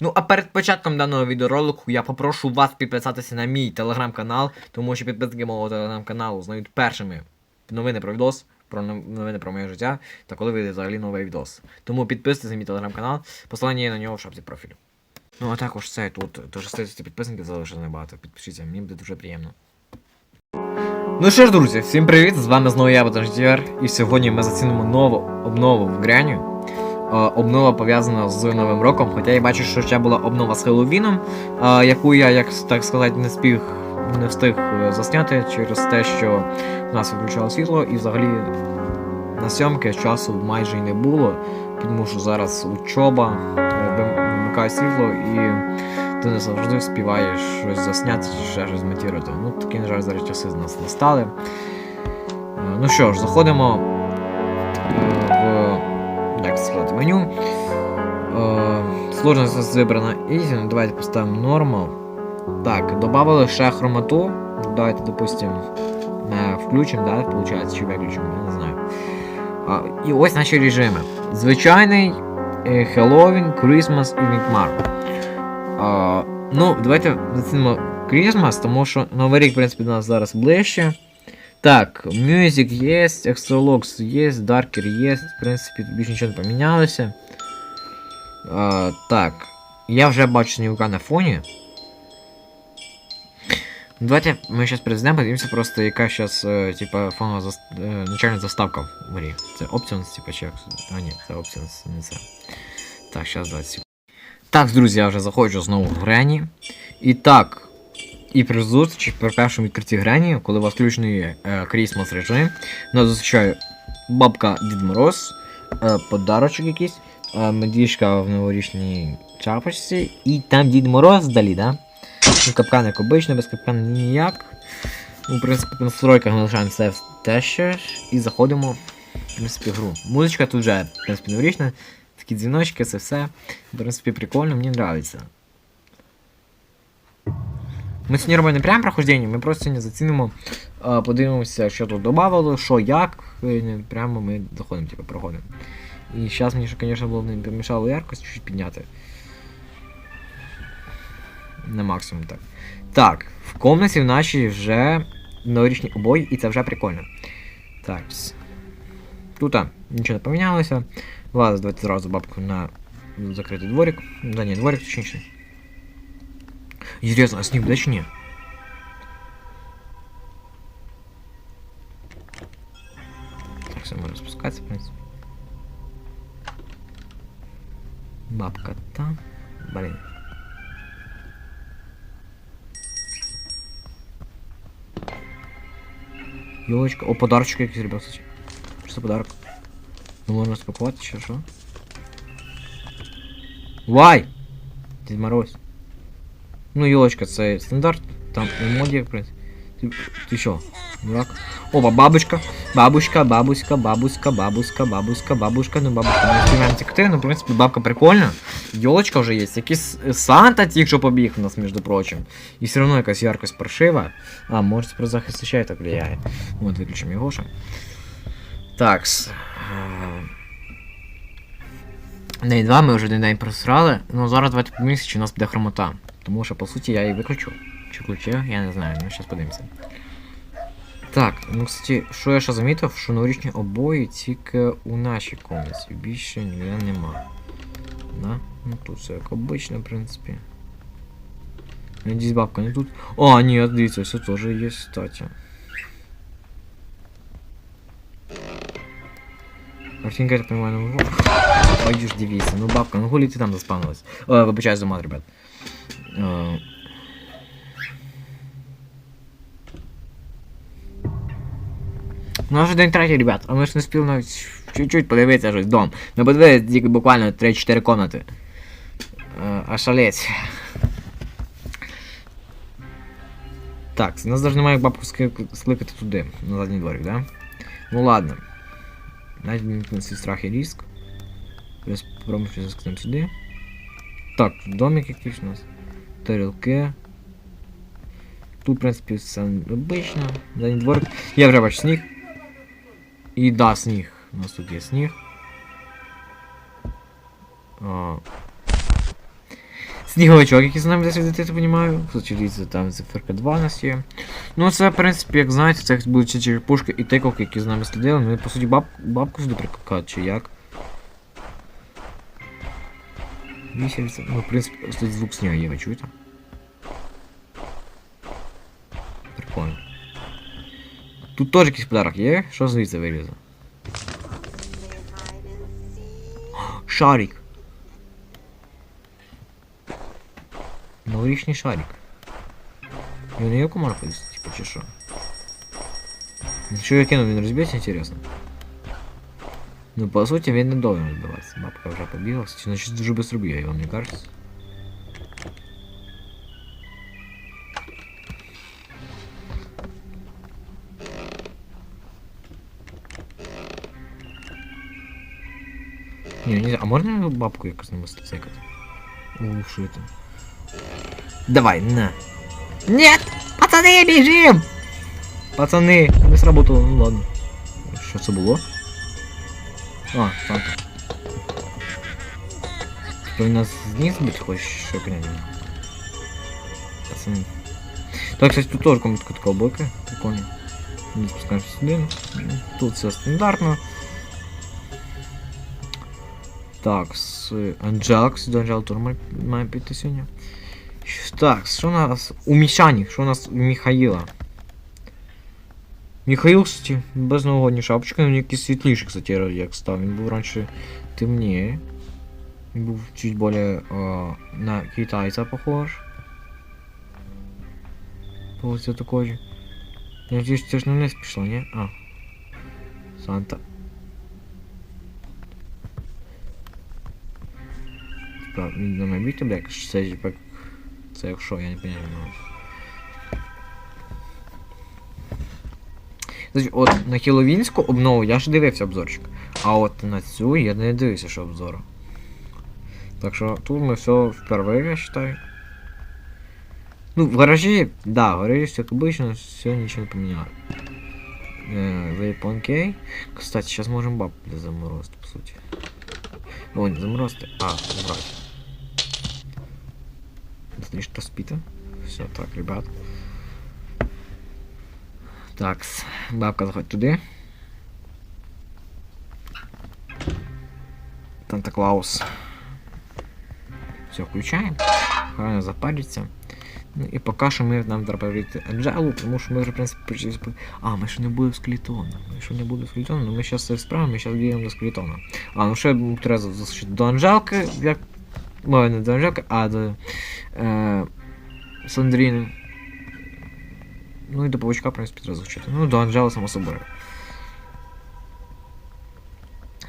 Ну а перед початком даного відеоролику я попрошу вас підписатися на мій телеграм-канал, тому що підписники мого телеграм-каналу знають першими новини про відос, про новини про моє життя та коли вийде взагалі новий відос. Тому підписуйтесь на мій телеграм-канал, посилання є на нього в шапці профілю. Ну а також це тут дуже 130 підписників залишилось небагато. Підпишіться, мені буде дуже приємно. Ну що ж, друзі, всім привіт! З вами знову я, Батаждір, і сьогодні ми зацінимо нову обнову в Греню. Е, Обнова пов'язана з Новим роком, хоча я бачу, що ще була обнова з Хеллоуіном, е, яку я, як так сказати, не спіг, не встиг е, засняти через те, що в нас відключало світло, і взагалі на сьомки часу майже й не було, тому що зараз учоба, вимикає світло і ти не завжди вспіваєш щось засняти чи ще щось змонтувати. Ну, такі, на жаль, зараз часи з нас настали. Е, Ну що ж, заходимо меню. Е, Сложність у нас вибрана Easy, ну давайте поставимо Normal. Так, додали ще хромату. Давайте, допустимо, е, включимо, да, виходить, чи виключимо, я не знаю. А, і ось наші режими. Звичайний, е, Halloween, Christmas і Відьмар. А, ну, давайте зацінимо Christmas, тому що Новий рік, в принципі, до нас зараз ближче. Так, Music є, Extralox є, Darker є, в принципі, тут більше нічого не помінялося. А, так, я вже бачу снігука на фоні. Ну, Давайте ми зараз перейдемо, подивимося просто, яка зараз, е, типа, фонова зас... е, начальна заставка в грі. Це Options, типа, чи як. А, ні, це Options, не це. Так, зараз 20 секунд. Так, друзі, я вже заходжу знову в Грені. І так, і при зустрічі, при першому відкритті Грені, коли у вас включений е, Christmas режим, нас зустрічає бабка Дід Мороз, е, подарочок якийсь, е, медішка в новорічній чапочці, і там Дід Мороз далі, да? Ну, капкан як обично, без капкана ніяк. Ну, в принципі, по настройках ми лишаємо все те ще і заходимо в принципі, гру. Музичка тут вже, в принципі, новорічна, такі дзвіночки, це все. В принципі, прикольно, мені подобається. Ми сьогодні робимо не прямо прохождення, ми просто сьогодні зацінимо, подивимося, що тут додавало, що як, і прямо ми заходимо, типу, проходимо. І зараз мені звісно, було не помішало яркость чуть підняти. На максимум так. Так, в комнаті в нашій вже новорічні обої, і це вже прикольно. Так. Тут а, нічого не помінялося. Ладно, давайте зразу бабку на закритий дворик. Да ні, дворик точніше. Интересно, а сніг буде чи ні? Так, все можна спускатися, в принципі. Бабка там. Блін. Ёлочка. О, подарочек якийсь, ребят, кстати. Що це подарок? Ну можна спакувати, чи що? Вай! Дід Мороз. Ну, ёлочка, це стандарт. Там у моді, в принципі. Ти, ти що? Дурак? Опа, бабушка, бабушка, бабуська, бабуська, бабуська, бабуська, бабушка, ну бабушка, ми співаємо ці картини, ну, в принципі, бабка прикольна. Йолочка вже є, якийсь е, Санта тільки що побіг у нас, між прочим. І все одно якась яркость паршива. А, може про захист ще й так влияє. От, виключимо його ще. Такс. День 2 ми вже один день просрали. Ну зараз давайте подивимося, чи у нас буде хромота. Тому що, по суті, я її виключу. Чи включив, я не знаю, ну зараз подивимося. Так, ну кстати, що я ще замітив, що новорічні обої тільки у нашій комнаті. Більше ніде нема. Да? Ну тут все як обично, в принципі. Надіюсь, бабка не тут. О, ні, дивіться, все теж є, кстати. Картинка, я так понимаю, ну... Ой, ж дивіться, ну бабка, ну гулі ти там заспавнилась. О, вибачаюсь за мат, ребят. Е, Ну, вже день третій, ребят, а ми ж не спіли навіть чуть-чуть подивитися щось дом. Ми подивилися тільки буквально 3-4 комнати. Е, А шалець. Так, нас даже немає як бабку скликати туди, на задній дворик, да? Ну ладно. Навіть мені свій страх і риск. Зараз попробуємо щось сюди. Так, домик якийсь у нас. Тарілки. Тут, в принципі, все обично. Задній дворик. Я вже бачу сніг. І да, сніг. У нас тут є сніг. О. Сніговичок, який з нами десь відійти, я. Кстати, дивіться, там циферка 2 у нас є. Ну це, в принципі, як знаєте, це будуть черепушки і тиковки, які з нами слідили. Ну і по суті баб... бабку сюди прикакати, чи як? Вісельце. Ну, в принципі, ось тут звук снігу є, ви чуєте? Прикольно. Тут теж якийсь подарок є? Що звідси вилізе? Шарик. Новорічний шарик. Він є комар ходить, типа чи що? Якщо я кину, він розб'ється, інтересно. Ну, по суті, він не должен розбиватися. Бабка вже побіглася. Чи значить дуже швидко бігає, вам не кажется? Не, не, а можно бабку якось не цикати? Ух, що это? Давай, на. Нет! Пацаны, бежим! Пацаны, не сработало, ну ладно. Що це було? А, Санта. Ти у нас зніс бить хочеш, що я поняття не маю. Пацаны. Так, кстати, тут тоже комнатка такая бойка. Прикольно. Не спускаемся сюда. Ну, Тут все стандартно. Так, с Анджелакс, до Анджел теж має, має піти сьогодні. Щ- Так, що у нас у Мішані, що у нас у Михаїла? Михаїл, кстати, без новогодньої шапочки, він якийсь світліший, кстати, як став. Він був раніше темніє. Він був чуть более э, на китайця похож. Получится такой же. Я надеюсь, ты на вниз пішла, не? А. Санта. Він на мене бійте, бля, якщо це типа. Це якщо, я не понимаю. от на Хіловінську обнову я ж дивився обзорчик. А от на цю я не дивився, що обзору. Так що тут ми все впервые, я считаю. Ну, в гаражі, да, в гаражі все как обычно, все ничего не поменяли. Э, Вейпон Кей. Кстати, сейчас можем баб для заморозки, по сути. О, не заморозки, а, убрать. Слишком распито. Все так, ребят. Так, бабка заходь туди. Санта Клаус. Все, включаємо. Хай запариться. Ну і поки що ми нам треба перевірити Анджелу, тому що ми вже, в принципі, сп- А, ми ще не були в скелетона. Ми ще не були в скелетона, ну ми зараз все справимо, ми зараз діємо до скелетона. А, ну ще треба залишити до Анжелки, як... Ой, не до Анжелки, а до... Е... Сандріни. Ну і до павучка, в принципі, треба. Ну, до Анжели, само собою.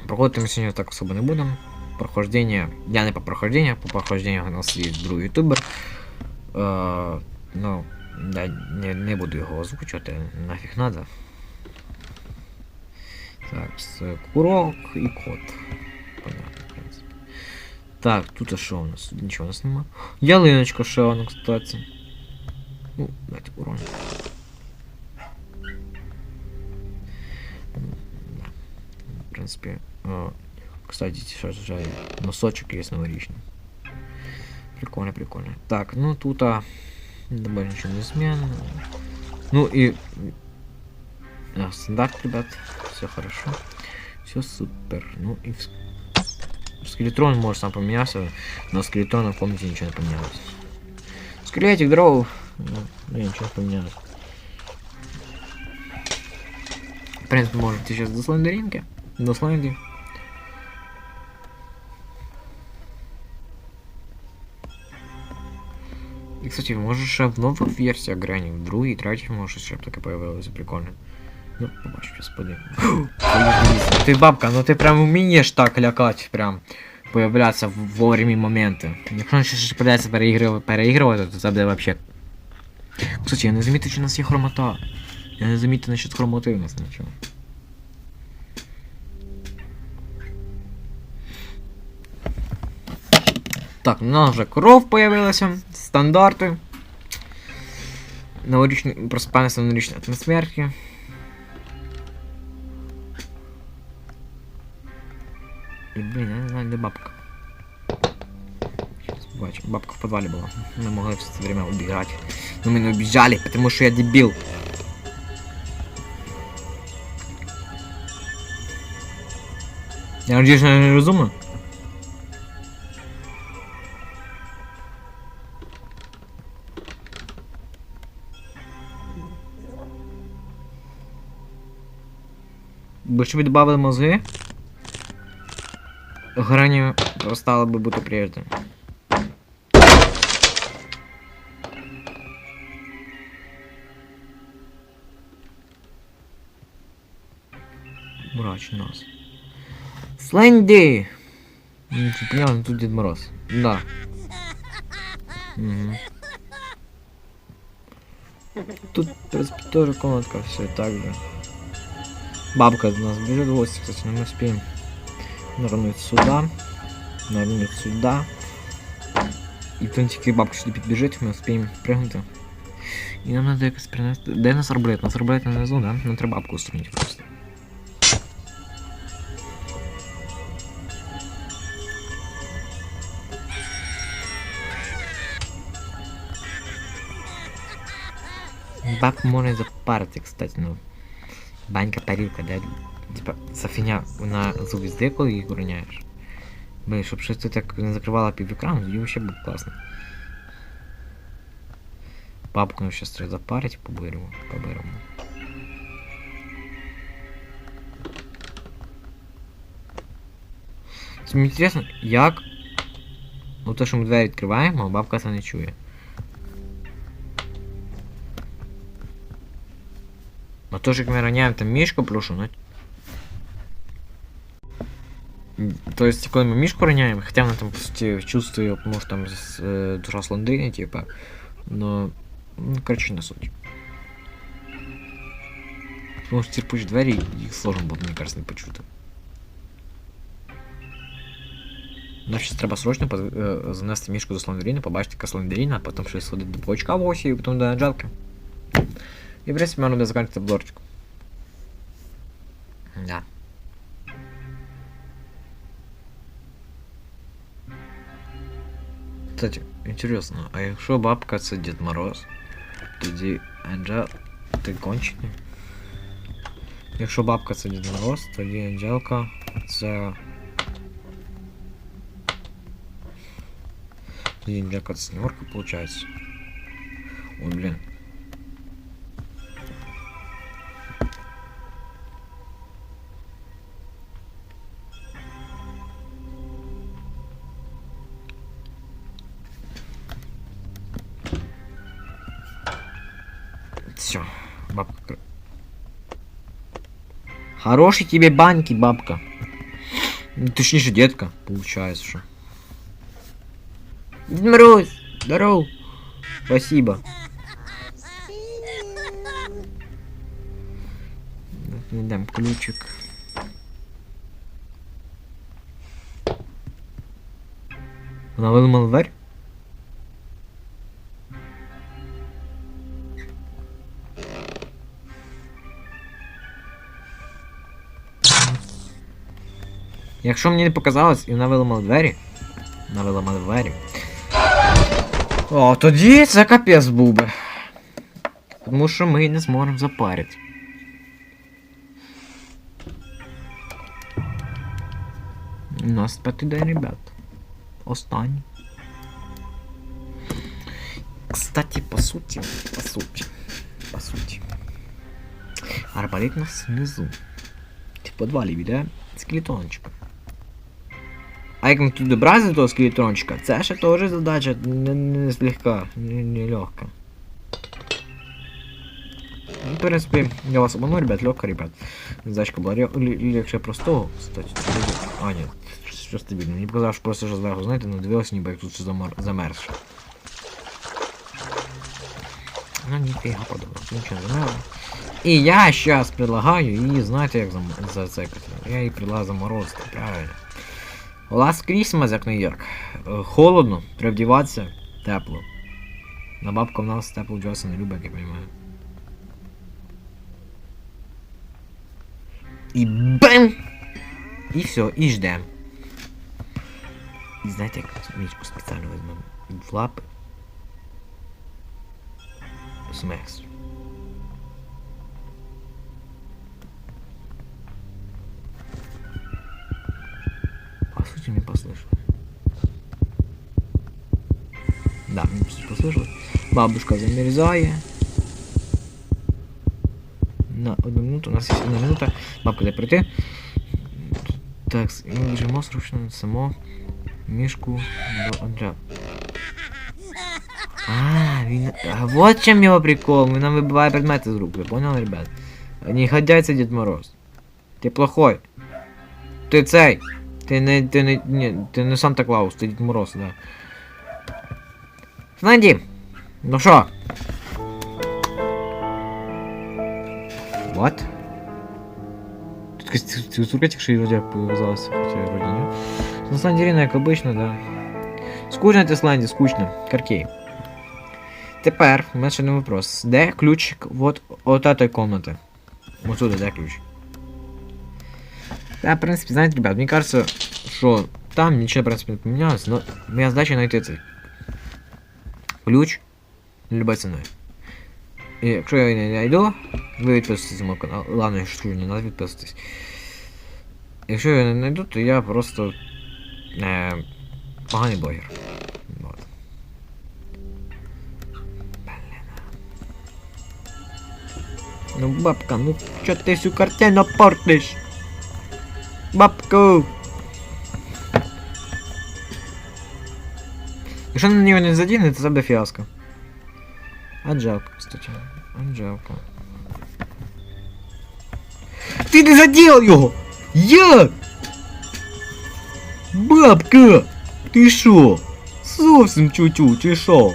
Проходити ми сьогодні так особо не будемо. Прохождення. Я не по прохожденню, по прохожденню у нас є другий ютубер. Е, ну, я не, не буду його озвучувати, нафіг надо. Так, курок і кот. Понятно, в принципі. Так, тут що у нас? Нічого у нас нема. Ялиночка ще вона, кстати. Ну, давайте уроним. Принципе, э, кстати, сейчас уже носочек есть новорічний. Прикольно, прикольно. Так, ну тут а, добавить ничего не изменено. Ну и а, стандарт, ребят, все хорошо, все супер. Ну и скелетрон может сам поменяться, но скелетрона в комнате ничего не поменялось. Скелетик. Ну, ну, ничего не поменялось. В принципе, может сейчас до слендеринки, до сленди. І, кстати, може ще в нових версіях грані, в другій, третій, може ще б таке появилося прикольно. Ну, побачу, зараз подивимось. Ти бабка, ну ти прям вмієш так лякати, прям появляться в вовремі моменти. Якщо ще придеться переігрувати, переігрувати, то це буде вообще. Кстати, я не замітив, чи у нас є хромота. Я не замітив насчет хромоти у нас нічого. Так, у нас вже кров появилася, стандарти. Новорічні, просипання новорічної атмосферки. І, блін, я не знаю, де бабка. Щас Бачу, бабка в подвале была. Мы могли все это время убегать. Но мы не убежали, потому что я дебил. Я надеюсь, я не розумно? Що ви додали мозги, грані стало би бути прежде. Мрач нас. Сленді! Ну, понятно, тут Дед Мороз. Да. Угу. Тут, тоже комнатка, все так же. Бабка до нас бежит в гости, кстати, но мы успеем нырнуть сюда, нырнуть сюда. І в тільки бабка сюди підбіжить, ми успіємо пригнути. І нам треба якось принести. Де нас арбалет? Нас арбалет внизу, да? Нам треба бабку устранити просто. Бабку можна запарити, кстати, ну. Банька парилка, да? Типа, ця фігня, вона звізди, коли їх. Блин, щоб щось тут так не закривало пів екрану, тоді вообще буде класно. Бабку нам щас треба запарить, поберемо, поберемо. Мені інтересно, як Ну те, що ми двері відкриваємо, а бабка це не чує. А то, як ми роняємо там мішку, прошу, ну То есть, коли ми мішку роняємо, хоча вона там, по суті, чувствує, може там е, душа слондини, типа, но, ну, короче, не суть. Тому що ці пуч двері, їх сложно буде, мені кажется, не почути. Нам ще треба срочно поз- е, занести мішку до слондеріна, побачити яка слондеріна, а потім щось сходити до паучка в осі, і потім до Анджелки. І, в принципі, можна буде закінчити обзорчик. Да. Кстати, інтересно, а якщо бабка це Дід Мороз, тоді Анджел... Ти кончений? Якщо бабка це Дід Мороз, тоді Анджелка це... Тоді Анджелка це Снігурка, получается. Ой, блин. Хорошей тебе баньки, бабка. Ну, Точнее, детка, получается, что. Дед Мороз, здорово. Спасибо. Не дам ключик. Она выломала дверь? Якщо мені не показалось і вона виламала двері. Вона виламала двері. О, тоді це капець був би. Тому що ми не зможемо запарити. У нас п'ятий день, ребят. Останній. Кстати, по суті, по суті, по суті. Арбалет у нас внизу. В подвалі біля скелетончика. А як ми тут добратися до того скелетрончика, це ще теж задача не, не злегка, не, не легка. Ну, в принципі, я вас обману, ребят, легко, ребят. Задачка була ле- ле- легше простого, кстати. А, ні, що стабільно. Мені показав, що просто що зверху, знаєте, надивилося, ніби як тут все замер... замерзше. Ну, ніфіга подобно, нічого не замерзло. І я сейчас предлагаю її, знаєте, як зам... зацекати. Я їй предлагаю заморозити, правильно. Last Christmas, як Нью-Йорк. Е, Холодно, треба вдіватися, тепло. На бабка в нас тепло Джоса не любить, як я розумію. І бем! І все, і ждем. І знаєте, як мічку спеціально візьмемо в лапи. Смекс. Бабушка замерзає. На одну минуту, у нас є одна минута. Бабка, де прийти. Так, ми біжимо срочно само мішку до Андрея. А, він... А вот в чем его прикол. Він нам вибиває предмети з рук, ви поняли, ребят? Не годяться Дед Мороз. Ти плохой. Ти цей. Ти не. Ти не. Ні, ти не Санта Клаус, ти Дед Мороз, да. Фнанді! Ну що? What? Тут якась текстурка тільки вроде показалась, хотя вроде нет. На самом деле, как обычно, да. Скучно в Исландії, скучно. Каркей. Тепер, у мене ще не вопрос. Де ключик вот от этой комнаты? Вот сюда, де ключ? Да, в принципе, знаете, ребят, мне кажется, что там ничего, в принципе, не поменялось, но моя задача найти цей ключ Любой ціною. І якщо я її не знайду, ви відписуєтесь на мой канал. Ладно, шучу, не надо відписуватись. Якщо я не знайду, то я просто е, поганий блогер. Вот. Ну, бабка, ну чо ти всю картину портиш? Бабку! Якщо на нього не задіне, то це буде фіаско. Анжелка, кстати. Анжелка. Ти не задел його! Як? Бабка! Ти шо? Зовсім чуть-чуть, ти шо?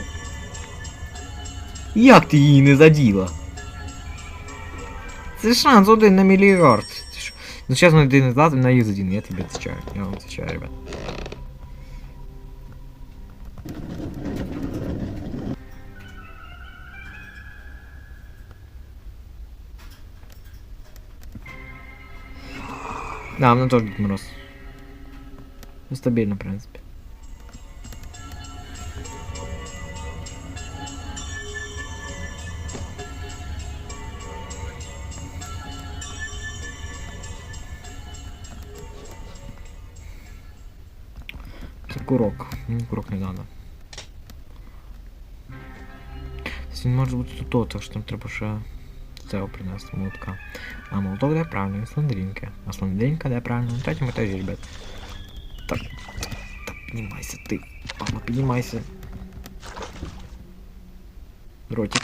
Як ти її не заділа? Це шанс один на мільярд. Ти шо? Ну сейчас на один назад на їх задіну, я тобі отвечаю. Я вам отвечаю, ребят. Да, она тоже Дед Мороз. Ну, стабильно, в принципе. Це курок. Мені курок не надо. Він може бути тут, то, так що там треба ще цього принести молотка. А молоток де правильно, і сландринка. А сландринка де правильно, на третьому етажі, ребят. Так, так, піднімайся ти. Папа, піднімайся. Ротик.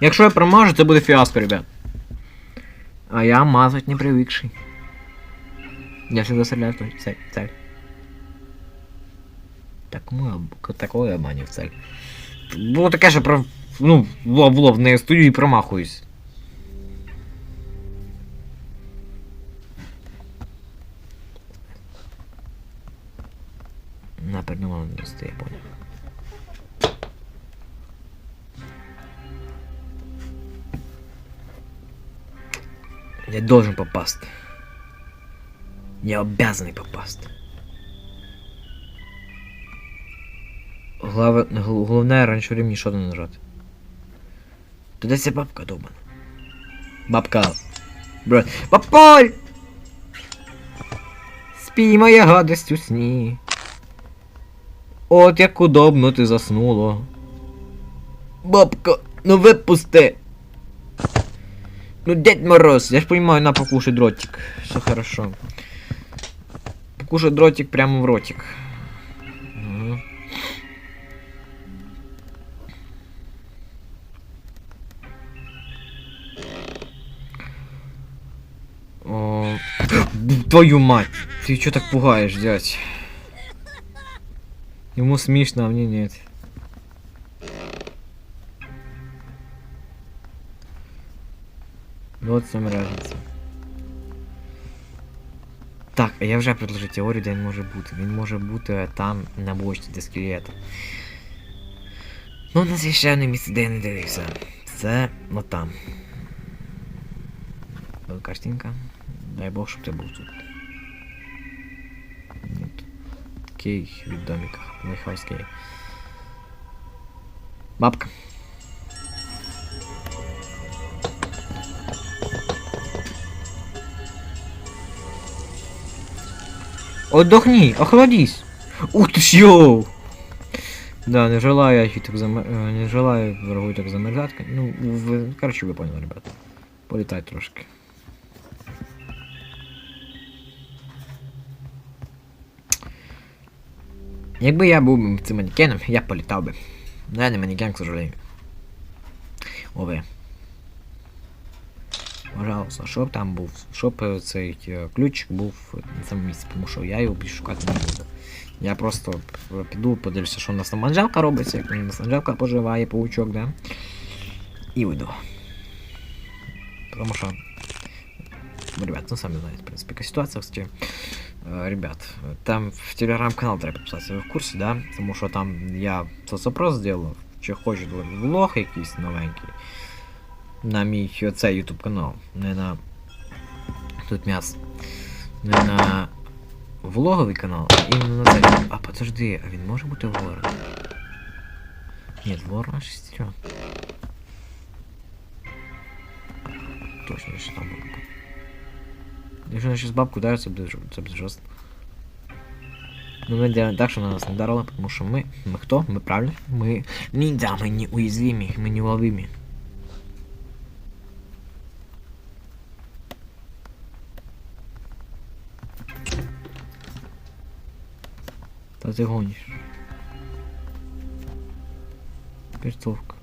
Якщо я промажу, це буде фіаско, ребят. А я мазать не привыкший. Я всегда стреляю в цель. цель. Такому, такое обманю в цель. Було таке, що про. Ну, в лоб в лоб не стою і промахуюсь. На передумала не достає, я понял. Я должен попасть. Я обязанный попасть. Главе, гл- головне раніше времени що не нажати. Та де ця бабка довбана? Бабка. Бро. Папаль! Спій моя гадость у сні. От як удобно ти заснула. Бабка, ну випусти! Ну, Дед Мороз, я ж понимаю, на покушай дротик. Все хорошо. Покушай дротик прямо в ротик. Твою мать! Ты чё так пугаешь, дядь? Ему смешно, а мне нет. Вот в чем разница. Так, Я вже предложив теорію, де він може бути. Він може бути там на бочці, де скелета. Ну, у нас є ще одне місце, де я не дивився. Це ну там. Ось Картинка. Дай Бог, щоб ти був тут. Ні, тут Такий від домика. Михайловський. Бабка. Отдохни, охладись. Ух ты ж, йоу! Да, не желаю я так зам... э, не желаю врагу так замерзать. Ну, ви... короче, ви поняли, ребят. Політай трошки. Якби я був цим манекеном, я б політав би. Но я не манекен, к сожалению. Ове. Пожалуйста, щоб там був, щоб е, цей е, ключик був на цьому місці, тому що я його більше шукати не буду. Я просто е, піду, подивлюся, що у нас там Анжелка робиться, як у нас Анжелка поживає, паучок, да? І вийду. Тому що. Ну, ребят, ну самі знаєте, в принципі, яка ситуація, кстати. Е, Ребят, там в телеграм-канал треба підписатися, ви в курсі, да? Тому що там я соцопрос зробив, чи хочуть влог якийсь новенький На мій оцей ютуб канал, не на тут м'ясо. Не на влоговий канал, а іменно на цей. А подожди, а він може бути ворон? Ні, ворон шестерен. Точно, що там бабка. Якщо вона зараз бабку ударить, це буде, це буде жорстко. Ну, ми делаем так, що вона нас не дарила, тому що ми, ми хто? Ми правильно? Ми ніндзя, ми не уязвимі, ми Та ти гониш. Перцовка.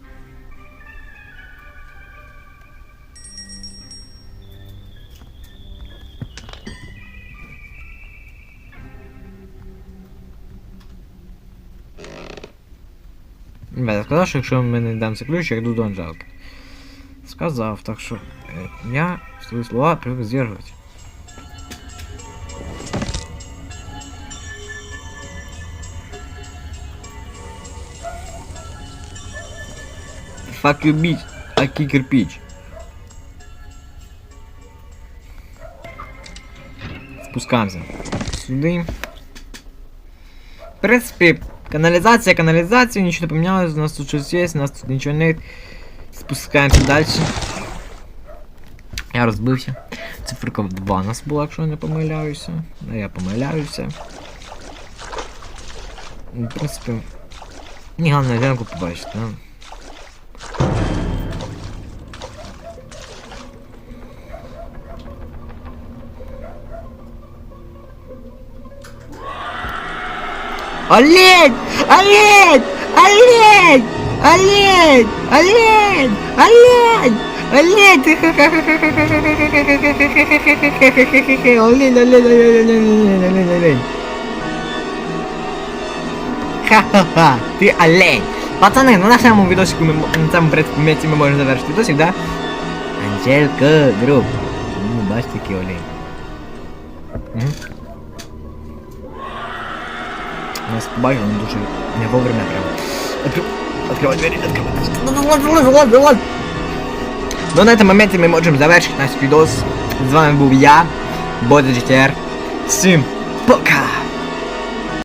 Ребята, сказав, що якщо ми не дам цей ключ, я йду до Анжелки. Сказав, так що е, я свої слова привик сдерживать. Fuck you, bitch. Аки кирпич. Спускаемся. Сюди. В принципі, каналізація, каналізація, нічого не помінялось, у нас тут щось є, у нас тут нічого не. Спускаємося далі. Я розбився. Циферка 2 у нас була, якщо я не помиляюся. А я помиляюся. В принципі. Мені головне зенку побачити, да? Олень! Олень! Олень! Олень! Олень! Олень! Олень! Ты Олень, олень, олень, олень, олень, олень. Ха-ха-ха, ти олень. Пацани, ну на цьому відосику ми мо- на цьому предметі ми можемо завершити відосик, да? Анжелка, груп. Ну, бачите, олень. Мгм. Нас побачили, он дуже не вовремя прям. Откры... Открывай двери, открывай. Ну на этом моменте ми можемо завершити наш відос. З вами був я, Бода GTR. Всім пока!